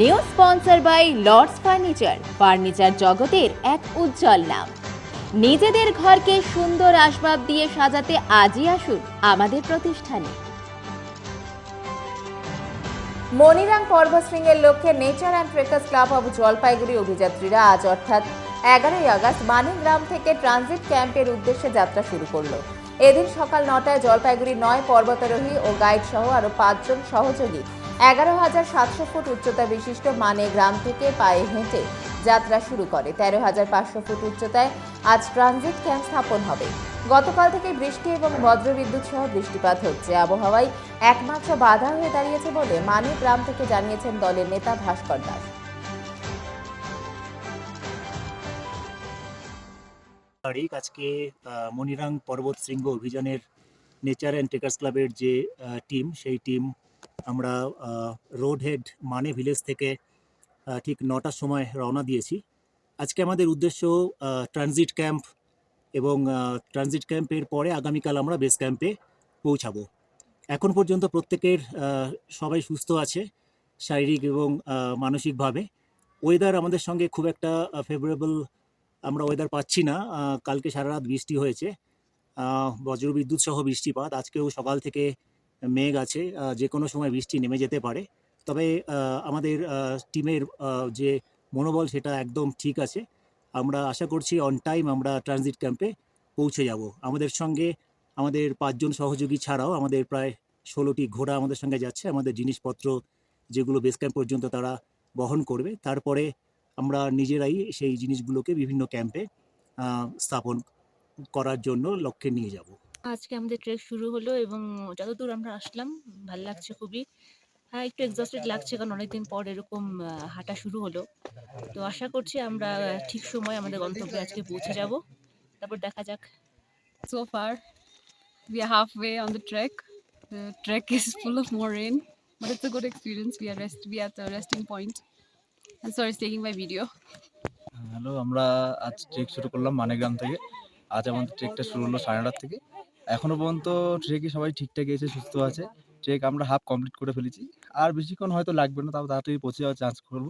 New sponsor by Lords furniture furniture জগতের এক উজ্জ্বল নাম। নিজেদের ঘরকে সুন্দর আসবাব দিয়ে সাজাতে আজই আসুন আমাদের প্রতিষ্ঠানে। মনিরাম পর্বশৃঙ্গের লক্ষ্যে nature and trekkers club of Jalpaiguri অভিযাত্রীরা আজ অর্থাৎ এগারোই আগস্ট মানিগ্রাম থেকে ট্রানজিট ক্যাম্পের উদ্দেশ্যে যাত্রা শুরু করল। এদিন সকাল নটায় জলপাইগুড়ি নয় পর্বতারোহী ও গাইড সহ আরও পাঁচজন সহযোগী এগারো হাজার সাতশো ফুট উচ্চতা বিশিষ্ট মানে গ্রাম থেকে পায়ে হেঁটে যাত্রা শুরু করে। তেরো হাজার পাঁচশো ফুট উচ্চতায় আজ ট্রানজিট ক্যাম্প স্থাপন হবে। গতকাল থেকে বৃষ্টি এবং বজ্রবিদ্যুৎ সহ বৃষ্টিপাত হচ্ছে। আবহাওয়ায় একমাত্র বাধা হয়ে দাঁড়িয়েছে বলে মানে গ্রাম থেকে জানিয়েছেন দলের নেতা ভাস্কর দাস। তারিখ আজকে মনিরাং পর্বত শৃঙ্গ অভিযানের নেচার অ্যান্ড টেকার্স ক্লাবের যে টিম সেই টিম আমরা রোড হেড মানে ভিলেজ থেকে ঠিক নটার সময় রওনা দিয়েছি। আজকে আমাদের উদ্দেশ্য ট্রানজিট ক্যাম্প এবং ট্রানজিট ক্যাম্পের পরে আগামীকাল আমরা বেস ক্যাম্পে পৌঁছাবো। এখন পর্যন্ত প্রত্যেকের সবাই সুস্থ আছে, শারীরিক এবং মানসিকভাবে। ওয়েদার আমাদের সঙ্গে খুব একটা ফেভারেবল আমরা ওয়েদার পাচ্ছি না। কালকে সারা রাত বৃষ্টি হয়েছে। বজ্রবিদ্যুৎ সহ বৃষ্টিপাত। আজকেও সকাল থেকে মেঘ আছে যে কোনো সময় বৃষ্টি নেমে যেতে পারে। তবে আমাদের টিমের যে মনোবল সেটা একদম ঠিক আছে। আমরা আশা করছি অন টাইম আমরা ট্রানজিট ক্যাম্পে পৌঁছে যাব। আমাদের সঙ্গে আমাদের পাঁচজন সহযোগী ছাড়াও আমাদের প্রায় ষোলোটি ঘোড়া আমাদের সঙ্গে যাচ্ছে। আমাদের জিনিসপত্র যেগুলো বেস ক্যাম্প পর্যন্ত তারা বহন করবে। তারপরে আমরা নিজেরাই সেই জিনিসগুলোকে বিভিন্ন ক্যাম্পে স্থাপন করার জন্য লক্ষ্যে নিয়ে যাব। আজকে আমাদের ট্রেক শুরু হলো এবং যতদূর আমরা আসলাম ভালো লাগছে খুবই হ্যাঁ একটু এক্সস্টেড লাগছে কারণ অনেকদিন পর এরকম হাঁটা শুরু হলো তো আশা করছি আমরা ঠিক সময় আমাদের গন্তব্যে আজকে পৌঁছে যাব তারপর দেখা যাক so far We are halfway on the trek. The trek is full of more rain, but it's a good experience. We are rest. We are at the resting point. And sorry, it's taking my video. Hello আমরা আজ trek শুরু করলাম মানেগ্রাম থেকে আজ আমাদের ট্রেকটা শুরু হলো সাড়ে নটার থেকে এখনও পর্যন্ত ট্রেকে সবাই ঠিকঠাক এসে সুস্থ আছে। ট্রেক আমরা হাফ কমপ্লিট করে ফেলেছি। আর বেশিক্ষণ হয়তো লাগবে না, তাও তাড়াতাড়ি পৌঁছে যাওয়ার চান্স করব।